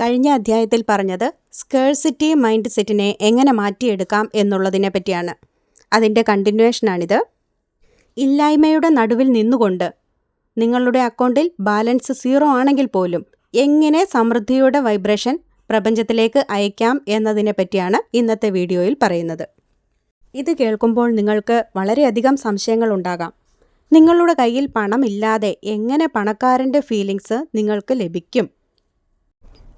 കഴിഞ്ഞ അധ്യായത്തിൽ പറഞ്ഞത് സ്കേഴ്സിറ്റി മൈൻഡ് സെറ്റിനെ എങ്ങനെ മാറ്റിയെടുക്കാം എന്നുള്ളതിനെ പറ്റിയാണ് അതിന്റെ കണ്ടിന്യൂവേഷനാണിത്. ഇല്ലായ്മയുടെ നടുവിൽ നിന്നുകൊണ്ട് നിങ്ങളുടെ അക്കൗണ്ടിൽ ബാലൻസ് സീറോ ആണെങ്കിൽ പോലും എങ്ങനെ സമൃദ്ധിയുടെ വൈബ്രേഷൻ പ്രപഞ്ചത്തിലേക്ക് അയക്കാം എന്നതിനെ പറ്റിയാണ് ഇന്നത്തെ വീഡിയോയിൽ പറയുന്നത്. ഇത് കേൾക്കുമ്പോൾ നിങ്ങൾക്ക് വളരെയധികം സംശയങ്ങൾ ഉണ്ടാകാം. നിങ്ങളുടെ കയ്യിൽ പണമില്ലാതെ എങ്ങനെ പണക്കാരന്റെ ഫീലിങ്സ് നിങ്ങൾക്ക് ലഭിക്കും?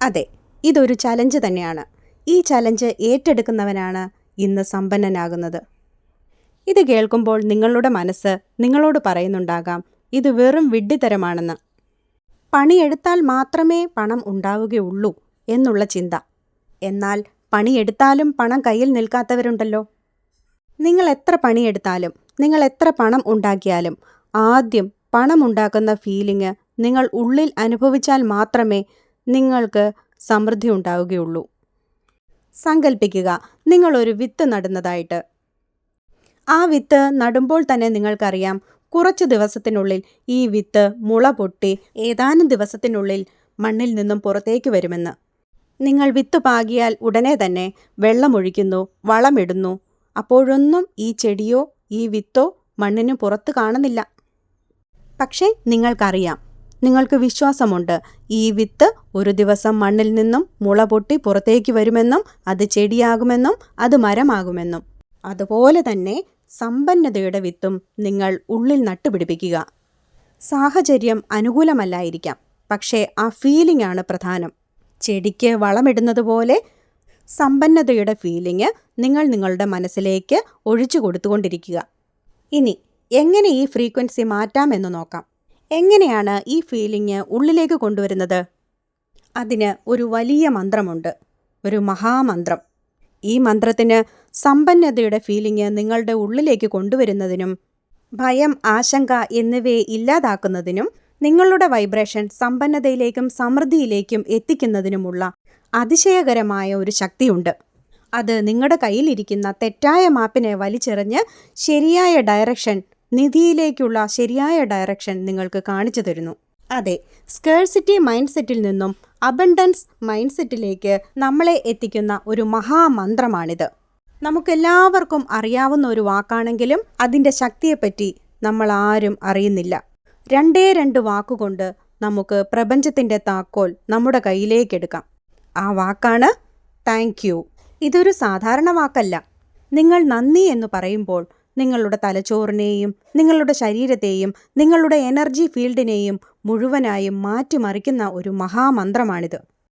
അതെ ഇതൊരു ചലഞ്ച് തന്നെയാണ്. ഈ ചലഞ്ച് ഏറ്റെടുക്കുന്നവനാണ് ഇന്ന് സമ്പന്നനാകുന്നത്. ഇത് കേൾക്കുമ്പോൾ നിങ്ങളുടെ മനസ്സ് നിങ്ങളോട് പറയുന്നുണ്ടാകാം ഇത് വെറും വിഡ്ഢിത്തരമാണെന്ന്. പണിയെടുത്താൽ മാത്രമേ പണം ഉണ്ടാവുകയുള്ളൂ എന്നുള്ള ചിന്ത. എന്നാൽ പണിയെടുത്താലും പണം കയ്യിൽ നിൽക്കാത്തവരുണ്ടല്ലോ. നിങ്ങൾ എത്ര പണിയെടുത്താലും നിങ്ങൾ എത്ര പണം ഉണ്ടാക്കിയാലും ആദ്യം പണമുണ്ടാക്കുന്ന ഫീലിംഗ് നിങ്ങൾ ഉള്ളിൽ അനുഭവിച്ചാൽ മാത്രമേ നിങ്ങൾക്ക് സമൃദ്ധി ഉണ്ടാവുകയുള്ളൂ. സങ്കല്പിക്കുക നിങ്ങളൊരു വിത്ത് നടുന്നതായിട്ട്. ആ വിത്ത് നടുമ്പോൾ തന്നെ നിങ്ങൾക്കറിയാം കുറച്ച് ദിവസത്തിനുള്ളിൽ ഈ വിത്ത് മുള പൊട്ടി ഏതാനും ദിവസത്തിനുള്ളിൽ മണ്ണിൽ നിന്നും പുറത്തേക്ക് വരുമെന്ന്. നിങ്ങൾ വിത്ത് പാകിയാൽ ഉടനെ തന്നെ വെള്ളമൊഴിക്കുന്നു വളമിടുന്നു അപ്പോഴൊന്നും ഈ ചെടിയോ ഈ വിത്തോ മണ്ണിന് പുറത്ത് കാണുന്നില്ല. പക്ഷേ നിങ്ങൾക്കറിയാം നിങ്ങൾക്ക് വിശ്വാസമുണ്ട്. ഈ വിത്ത് ഒരു ദിവസം മണ്ണിൽ നിന്നും മുള പൊട്ടി പുറത്തേക്ക് വരുമെന്നും അത് ചെടിയാകുമെന്നും അത് മരമാകുമെന്നും. അതുപോലെ തന്നെ സമ്പന്നതയുടെ വിത്തും നിങ്ങൾ ഉള്ളിൽ നട്ടുപിടിപ്പിക്കുക. സാഹചര്യം അനുകൂലമല്ലായിരിക്കാം പക്ഷേ ആ ഫീലിംഗ് ആണ് പ്രധാനം. ചെടിക്ക് വളമിടുന്നത് പോലെ സമ്പന്നതയുടെ ഫീലിംഗ് നിങ്ങൾ നിങ്ങളുടെ മനസ്സിലേക്ക് ഒഴിച്ചു കൊടുത്തുകൊണ്ടിരിക്കുക. ഇനി എങ്ങനെ ഈ ഫ്രീക്വൻസി മാറ്റാമെന്ന് നോക്കാം. എങ്ങനെയാണ് ഈ ഫീലിംഗ് ഉള്ളിലേക്ക് കൊണ്ടുവരുന്നത്? അതിന് ഒരു വലിയ മന്ത്രമുണ്ട്. ഒരു മഹാമന്ത്രം. ഈ മന്ത്രത്തിന് സമ്പന്നതയുടെ ഫീലിംഗ് നിങ്ങളുടെ ഉള്ളിലേക്ക് കൊണ്ടുവരുന്നതിനും ഭയം ആശങ്ക എന്നിവയെ ഇല്ലാതാക്കുന്നതിനും നിങ്ങളുടെ വൈബ്രേഷൻ സമ്പന്നതയിലേക്കും സമൃദ്ധിയിലേക്കും എത്തിക്കുന്നതിനുമുള്ള അതിശയകരമായ ഒരു ശക്തിയുണ്ട്. അത് നിങ്ങളുടെ കയ്യിലിരിക്കുന്ന തെറ്റായ മാപ്പിനെ വലിച്ചെറിഞ്ഞ് ശരിയായ ഡയറക്ഷൻ നിധിയിലേക്കുള്ള ശരിയായ ഡയറക്ഷൻ നിങ്ങൾക്ക് കാണിച്ചു തരുന്നു. അതെ സ്കേഴ്സിറ്റി മൈൻഡ് സെറ്റിൽ നിന്നും അബണ്ടൻസ് മൈൻഡ് സെറ്റിലേക്ക് നമ്മളെ എത്തിക്കുന്ന ഒരു മഹാമന്ത്രമാണിത്. നമുക്കെല്ലാവർക്കും അറിയാവുന്ന ഒരു വാക്കാണെങ്കിലും അതിന്റെ ശക്തിയെപ്പറ്റി നമ്മൾ ആരും അറിയുന്നില്ല. രണ്ടേ രണ്ട് വാക്കുകൊണ്ട് നമുക്ക് പ്രപഞ്ചത്തിന്റെ താക്കോൽ നമ്മുടെ കയ്യിലേക്കെടുക്കാം ആ വാക്കാണ് താങ്ക് യു ഇതൊരു സാധാരണ വാക്കല്ല. നിങ്ങൾ നന്ദി എന്ന് പറയുമ്പോൾ നിങ്ങളുടെ തലച്ചോറിനെയും നിങ്ങളുടെ ശരീരത്തെയും നിങ്ങളുടെ എനർജി ഫീൽഡിനെയും മുഴുവനായും മാറ്റിമറിക്കുന്ന ഒരു മഹാമന്ത്രമാണിത്.